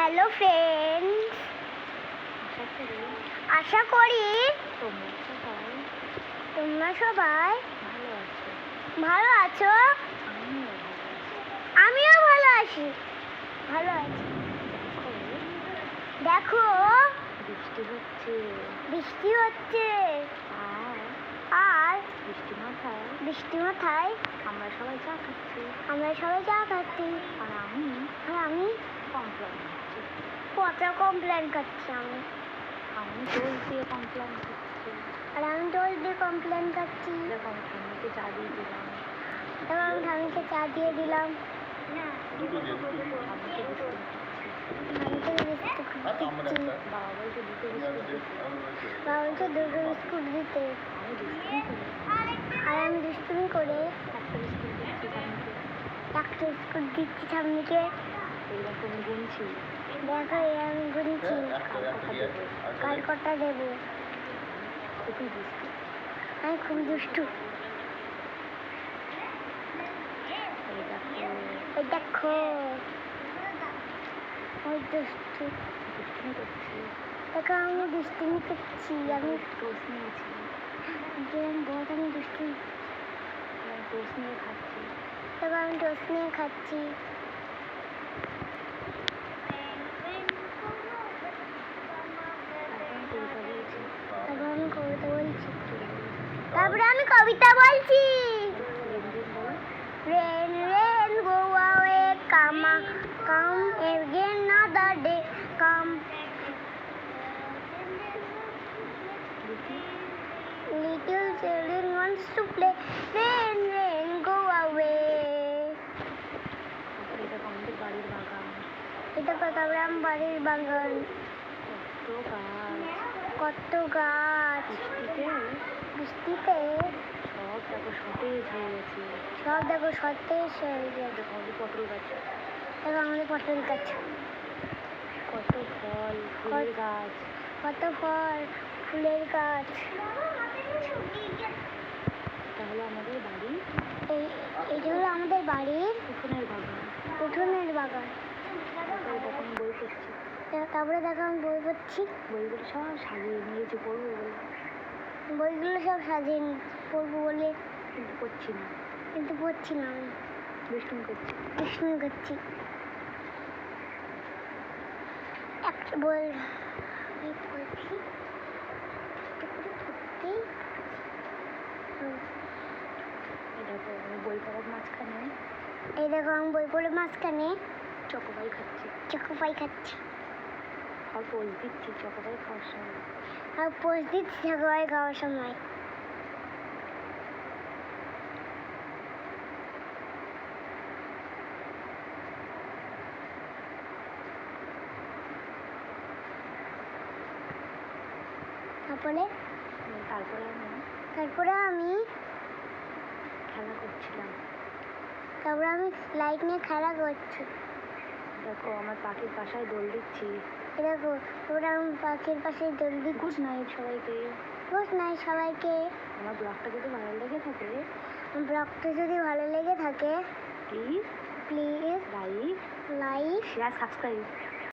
Hello friends আশা করি তোমরা সবাই তোমরা সবাই ভালো আছো। ভালো আছো আমিও ভালো আছি। ভালো আছি। দেখো বৃষ্টি হচ্ছে। বৃষ্টি হচ্ছে আর আর বৃষ্টি মাথায় বৃষ্টি মাথায় আমরা সবাই চা খাচ্ছি। আমরা সবাই চা খাচ্ছি আর আমি আর আমি কমপ্লেন করছি পচা কমপ্লেন করছি আমি আমি দিয়ে কমপ্লেন করছি আর আমি দোষ দিয়ে কমপ্লেন করছি ঠান্ডিতে চা দিয়ে দিলাম এবং আমি ঠামিকে চা দিয়ে দিলাম তো দুটো বিস্কুট দিতে আর আমি দুষ্টুমি করে একটা বিস্কুট দিচ্ছি ঠান্ডিতে একটা বিস্কুট দিচ্ছি ঠাম্মিকে এইরকম গুনছি দেখো আমি গুনছি কাল কটা দেবো। আমি খুব দুষ্টু। দেখো। ওই দুষ্টু। দেখো আমি দুষ্টুমি করছি আমি টোস্ট নিয়েছি। বহুত আমি টোস্ট নিয়ে খাচ্ছি। দেখো আমি টোস্ট নিয়ে খাচ্ছি। এটা কথা আমার বাড়ির বাগান। কত গাছ। কত গাছ বৃষ্টিতে? সব দেখো সতেজ হয়ে গেছে। সব দেখো সতেজ হয়ে গেছে। দেখো আমাদের পটল গাছ। দেখো আমাদের পটল গাছ। কত ফল ফুলের গাছ। কত ফল ফুলের গাছ। তাহলে আমাদের বাড়ি? এই এটা হলো আমাদের বাড়ির উঠোনের বাগান। উঠোনের বাগান। আমি বই পড়ছি তারপরে দেখো আমি বই পড়ছি। বইগুলো সব সাজিয়ে নিয়েছি পড়ব বলে। বইগুলো সব সাজিয়ে পড়ব বলে। কিন্তু পড়ছি না। কিন্তু পড়ছি না আমি। দুষ্টুমি করছি। দুষ্টুমি করছি। একটা বই আমি পড়ছি। এই দেখো আমি বই পড়ার মাঝখানে এই দেখো আমি বই পড়ে মাঝখানে চকোপাই খাচ্ছি। চকোপাই খাচ্ছি। আর পোজ দিচ্ছি চকোপাই খাওয়ার সময়। আর পোষ দিচ্ছি চকোপাই খাওয়ার সময়। তারপরে? তারপরে আমি তারপরে আমি খেলা করছিলাম। তারপরে আমি লাইট নিয়ে খেলা করছি। দেখো আমার পাখির পাশায় দোল দিচ্ছি। দেখো তারপরে আমার পাখির পাশে দোল দিচ্ছি। গুড নাইট সবাইকে। খুশ নাই সবাইকে। আমার ব্লগটা যদি ভালো লেগে থাকে ব্লগটা যদি ভালো লেগে থাকে please please like like share subscribe